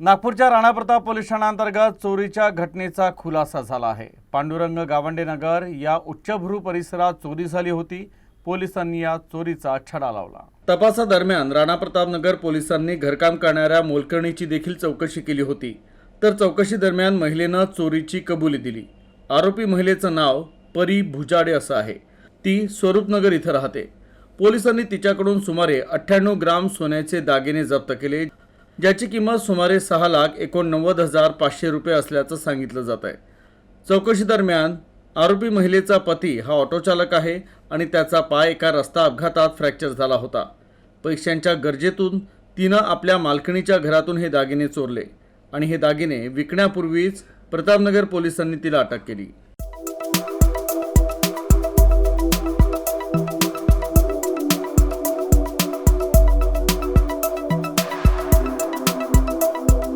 नागपूरच्या राणाप्रताप पोलीस ठाण्याअंतर्गत चोरीच्या घटनेचा खुलासा झाला आहे. पांडुरंग गावंडे नगर या उच्चभ्रू परिसरात चोरी झाली होती. पोलिसांनी या चोरीचा छडा लावला. तपासादरम्यान राणाप्रताप नगर पोलिसांनी घरकाम करणाऱ्या मोलकर्णीची देखील चौकशी केली होती. तर चौकशी दरम्यान महिलेनं चोरीची कबुली दिली. आरोपी महिलेचं नाव परी भुजाडे असं आहे. ती स्वरूपनगर इथं राहते. पोलिसांनी तिच्याकडून सुमारे अठ्ठ्याण्णव ग्राम सोन्याचे दागिने जप्त केले. ज्याची किंमत सुमारे सहा लाख एकोणनव्वद हजार पाचशे रुपये असल्याचं सांगितलं जात आहे. चौकशी दरम्यान आरोपी महिलेचा पती हा ऑटोचालक आहे आणि त्याचा पाय एका रस्ता अपघातात फ्रॅक्चर झाला होता. पैशांच्या गरजेतून तिनं आपल्या मालकिणीच्या घरातून हे दागिने चोरले आणि हे दागिने विकण्यापूर्वीच प्रतापनगर पोलिसांनी तिला अटक केली.